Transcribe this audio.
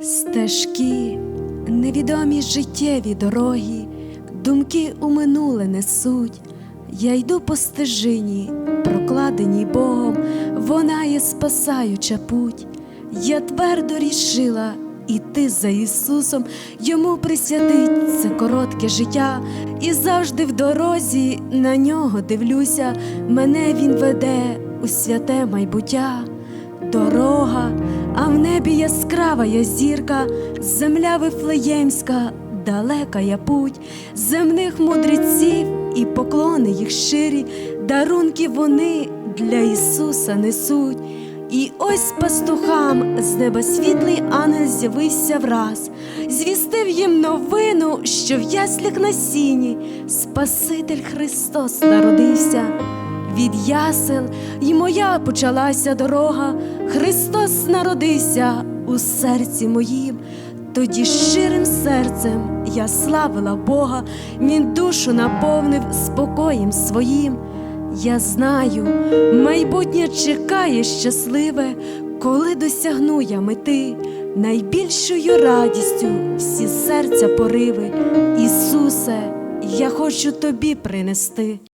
Стежки, невідомі життєві дороги, думки у минуле несуть. Я йду по стежині, прокладеній Богом, вона є спасаюча путь. Я твердо рішила іти за Ісусом, йому присвятить це коротке життя, і завжди в дорозі на нього дивлюся, мене Він веде у святе майбуття дорога, я зірка, земля вифлеємська, далека я путь, земних мудреців і поклони їх щирі, дарунки вони для Ісуса несуть. І ось пастухам з неба світлий ангел з'явився враз, звістив їм новину, що в яслях на сіні Спаситель Христос народився. Від ясел й моя почалася дорога, Христос народився у серці моїм. Тоді щирим серцем я славила Бога, Він душу наповнив спокоєм своїм. Я знаю, майбутнє чекає щасливе, коли досягну я мети, найбільшою радістю всі серця пориви. Ісусе, я хочу тобі принести.